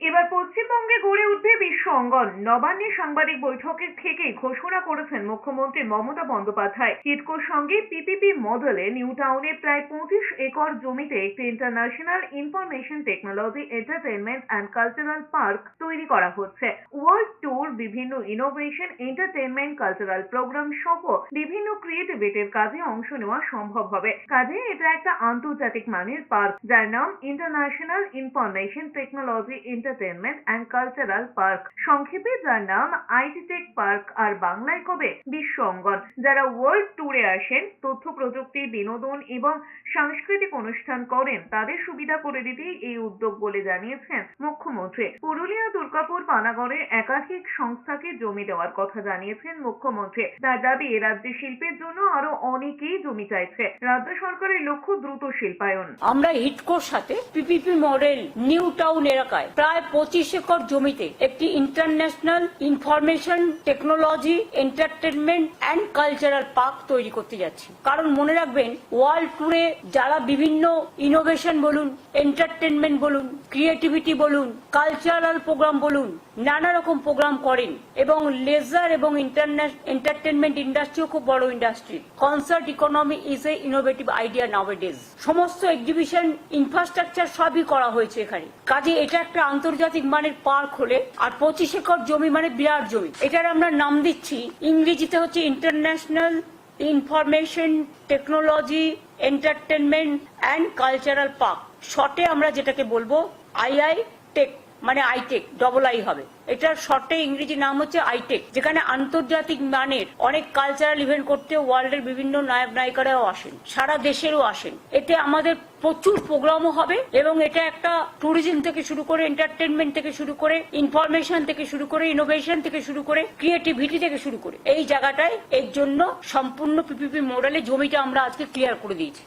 এবার পশ্চিমবঙ্গে গড়ে উঠবে বিশ্ব অঙ্গন। নবান্নে সাংবাদিক বৈঠকে থেকে ঘোষণা করেছেন মুখ্যমন্ত্রী মমতা বন্দ্যোপাধ্যায়। কিটকোর সঙ্গে পিপিপি মডেলে নিউ টাউনে প্রায় পঁচিশ একর জমিতে একটি international information technology entertainment and cultural park তৈরি করা হচ্ছে। ওয়ার্ল্ড বিভিন্ন ইনোভেশন এন্টারটেনমেন্ট কালচারাল প্রোগ্রাম সহ বিভিন্ন ক্রিয়েটিভিটির কাজে অংশ নেওয়া সম্ভব হবে। কাজে এটা একটা আন্তর্জাতিক মানের পার্ক, যার নাম international information technology entertainment and cultural park সংক্ষেপে যার নাম আইটি টেক পার্ক আর বাংলায় কবে? বিশ্ব অঙ্গন, যারা ওয়ার্ল্ড ট্যুরে আসেন, তথ্য প্রযুক্তি, বিনোদন এবং সাংস্কৃতিক অনুষ্ঠান করেন, তাদের সুবিধা করে দিতেই এই উদ্যোগ বলে জানিয়েছেন মুখ্যমন্ত্রী। পুরুলিয়া, দুর্গাপুর, পানাগড়ে একাধিক সংস্থাকে জমি দেওয়ার কথা জানিয়েছেন মুখ্যমন্ত্রী। তার দাবি রাজ্যে শিল্পের জন্য আরও অনেকেই জমি চাইছে। রাজ্য সরকারের লক্ষ্য দ্রুত শিল্পায়ন। আমরা হিটকোর সাথে পিপিপি মডেল নিউ টাউন এলাকায় প্রায় পঁচিশ একর জমিতে একটি international information technology entertainment and cultural park তৈরি করতে যাচ্ছি। কারণ মনে রাখবেন ওয়ার্ল্ড ট্যুরে যারা বিভিন্ন ইনোভেশন বলুন এন্টারটেনমেন্ট বলুন ক্রিয়েটিভিটি বলুন কালচারাল প্রোগ্রাম বলুন, নানা রকম প্রোগ্রাম করেন। এবং লেজার এবং এন্টারটেনমেন্ট ইন্ডাস্ট্রিও খুব বড় industry concert economy is a innovative idea nowadays সমস্ত এক্সিবিশন ইনফ্রাস্ট্রাকচার সবই করা হয়েছে এখানে। কাজে এটা একটা আন্তর্জাতিক মানের পার্ক হলে, আর পঁচিশ একর জমি মানে বিরাট জমি। এটার আমরা নাম দিচ্ছি, ইংরেজিতে হচ্ছে international information technology entertainment and cultural park শর্টে আমরা যেটাকে বলব আইআই টেক মানে আইটেক ডবল আই হবে। এটার শর্টে ইংরেজি নাম হচ্ছে আইটেক যেখানে আন্তর্জাতিক মানের অনেক কালচারাল ইভেন্ট করতে ওয়ার্ল্ডের বিভিন্ন নায়ক নায়িকারাও আসেন, সারা দেশেরও আসেন। এতে আমাদের প্রচুর প্রোগ্রামও হবে এবং এটা একটা ট্যুরিজম থেকে শুরু করে এন্টারটেনমেন্ট থেকে শুরু করে ইনফরমেশন থেকে শুরু করে ইনোভেশন থেকে শুরু করে ক্রিয়েটিভিটি থেকে শুরু করে এই জায়গাটায় এর জন্য সম্পূর্ণ পিপিপি মডেলে জমিটা আমরা আজকে ক্লিয়ার করে দিয়েছি।